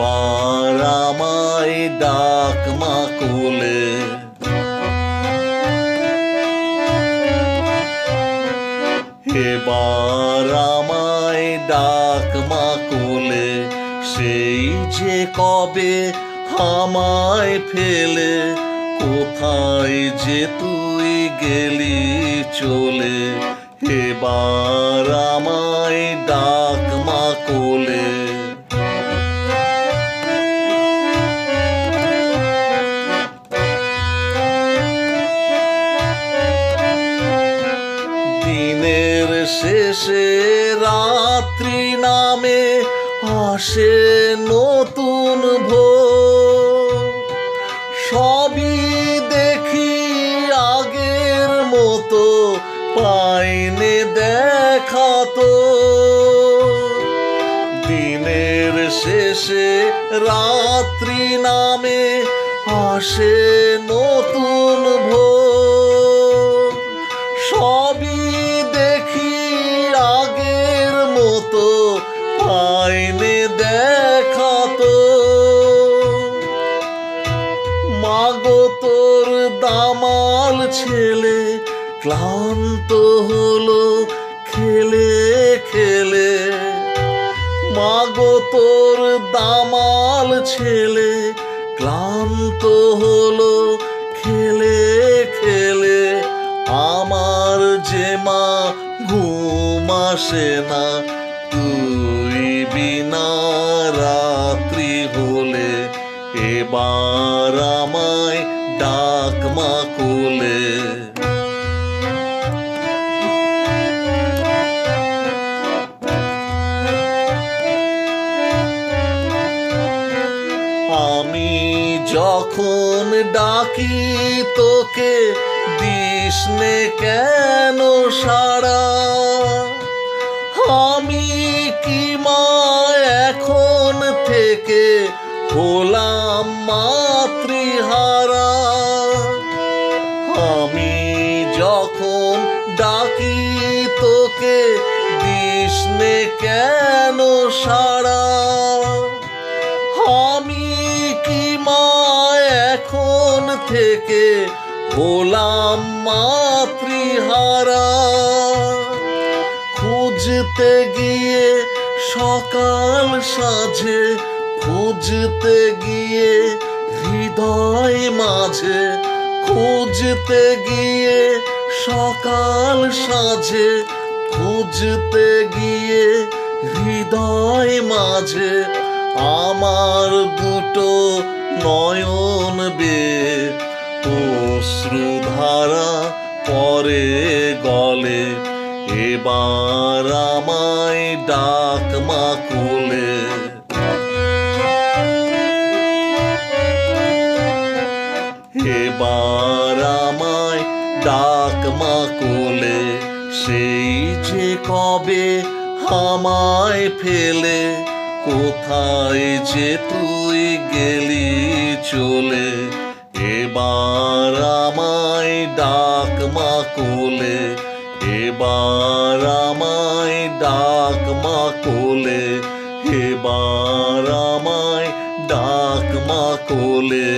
বারামাই ডাক মা হে বারামাই ডাক মাকোলে, সেই যে কবে আমায় ফেলে, কোথায় যে তুই গেলি চলে। এবার বারামাই ডাক মা শেষে রাত্রি নামে আসে নতুন ভোর। সবই দেখি আগের মতো, পাইনে দেখা তো। দিনের শেষে রাত্রি নামে আসে নতুন আইনে দেখা তো। মাগো তোর দামাল ছেলে, ক্লান্ত হলো খেলে খেলে। মাগো তোর দামাল ছেলে, ক্লান্ত হলো খেলে খেলে। আমার যে মা ঘুম আসে না, তুই মা আমি যখন ডাকি, তোকে দিস নে কেন সারা? আমি কি মা এখন থেকে হলাম মাতৃহারা? আমি যখন ডাকি তোকে দিস নে কেন সারা আমি কি মা এখন থেকে হলাম মাতৃহারা? খুঁজতে গিয়ে সকাল সাজে খুঁজতে গিয়ে হৃদয় মাঝে খুঁজতে গিয়ে, সকাল সাজে খুঁজতে গিয়ে, হৃদয় মাঝে আমার দুটো নয়ন বে। অশ্রুধারা পরে গলে, এবার আমায় ডাক মা ডাক মা কোলে সেই যে কবে আমায় ফেলে, কোথায় যে তুই গেলি চলে, এবার আমায় ডাক মা কোলে এবার আমায় ডাক মা কোলে এবার আমায় ডাক মা কোলে